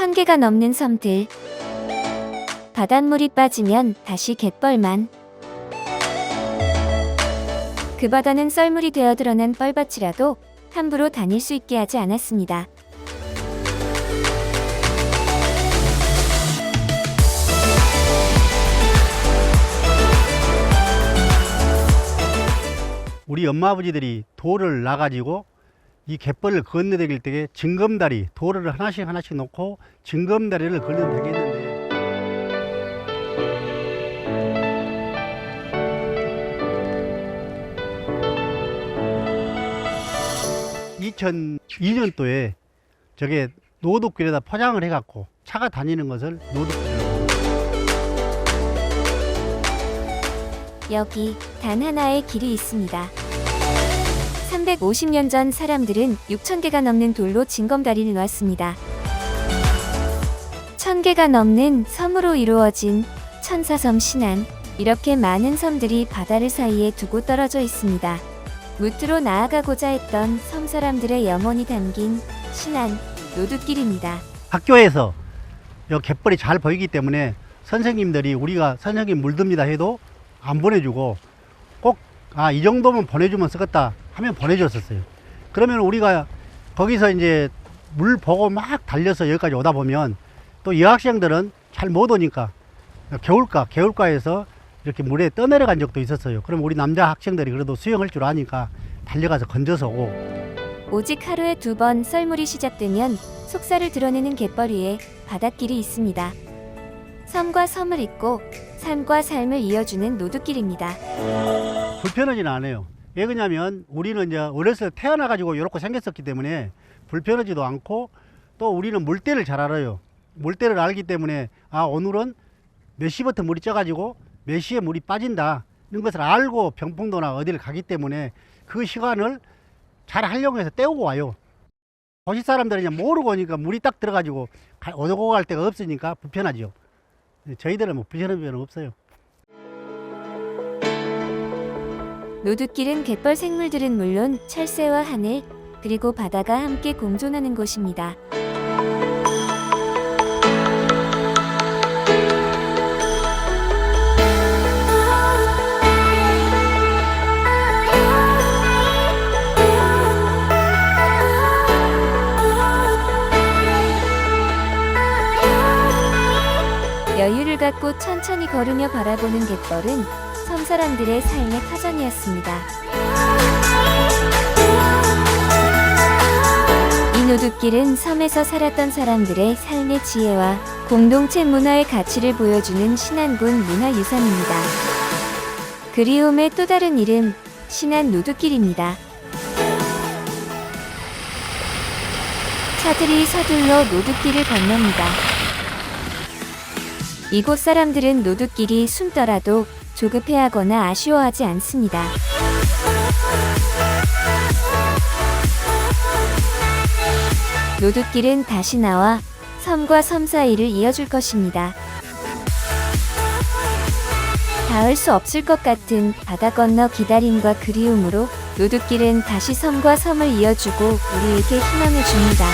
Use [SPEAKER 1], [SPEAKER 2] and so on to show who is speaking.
[SPEAKER 1] 천 개가 넘는 섬들. 바닷물이 빠지면 다시 갯벌만. 그 바다는 썰물이 되어 드러난 뻘밭이라도 함부로 다닐 수 있게 하지 않았습니다.
[SPEAKER 2] 우리 엄마 아버지들이 돌을 놔가지고 이 갯벌을 건너다닐 때에 징검다리 돌을 하나씩 하나씩 놓고 징검다리를 건너다녔는데 2002년도에 저게 노도길에다 포장을 해갖고 차가 다니는 것을 노도길이라고
[SPEAKER 1] 여기 단 하나의 길이 있습니다. 350년 전 사람들은 6천 개가 넘는 돌로 징검다리를 놨습니다. 천 개가 넘는 섬으로 이루어진 천사섬 신안. 이렇게 많은 섬들이 바다를 사이에 두고 떨어져 있습니다. 무트로 나아가고자 했던 섬 사람들의 영혼이 담긴 신안 노드길입니다.
[SPEAKER 2] 학교에서 여 갯벌이 잘 보이기 때문에 선생님들이 우리가 선생님 물듭니다 해도 안 보내주고 꼭 아 이 정도면 보내주면 쓰겠다 하면 보내줬었어요. 그러면 우리가 거기서 이제 물 보고 막 달려서 여기까지 오다 보면 또 여학생들은 잘 못 오니까 겨울가 겨울가에서 이렇게 물에 떠내려간 적도 있었어요. 그럼 우리 남자 학생들이 그래도 수영할 줄 아니까 달려가서 건져서 오고
[SPEAKER 1] 오직 하루에 두 번 썰물이 시작되면 속살을 드러내는 갯벌 위에 바닷길이 있습니다. 섬과 섬을 잇고 삶과 삶을 이어주는 노드길입니다.
[SPEAKER 2] 불편하지는 않아요. 왜 그러냐면 우리는 이제 어렸을 때 태어나 가지고 이렇게 생겼었기 때문에 불편하지도 않고 또 우리는 물때를 잘 알아요. 물때를 알기 때문에 아 오늘은 몇 시부터 물이 쪄가지고 몇 시에 물이 빠진다 이런 것을 알고 병풍도나 어디를 가기 때문에 그 시간을 잘 하려고 해서 때우고 와요. 도시 사람들은 그냥 모르고 오니까 물이 딱 들어가지고 가- 오고 갈 데가 없으니까 불편하죠. 저희들은 뭐 불편한 점은 없어요.
[SPEAKER 1] 노드길은 갯벌 생물들은 물론 철새와 하늘 그리고 바다가 함께 공존하는 곳입니다. 여유를 갖고 천천히 걸으며 바라보는 갯벌은 섬 사람들의 삶의 터전이었습니다. 이 노드길은 섬에서 살았던 사람들의 삶의 지혜와 공동체 문화의 가치를 보여주는 신안군 문화유산입니다. 그리움의 또 다른 이름, 신안 노드길입니다. 차들이 서둘러 노드길을 건넙니다. 이곳 사람들은 노드길이 숨더라도 조급해하거나 아쉬워하지 않습니다. 노드길은 다시 나와 섬과 섬 사이를 이어줄 것입니다. 닿을 수 없을 것 같은 바다 건너 기다림과 그리움으로 노드길은 다시 섬과 섬을 이어주고 우리에게 희망을 줍니다.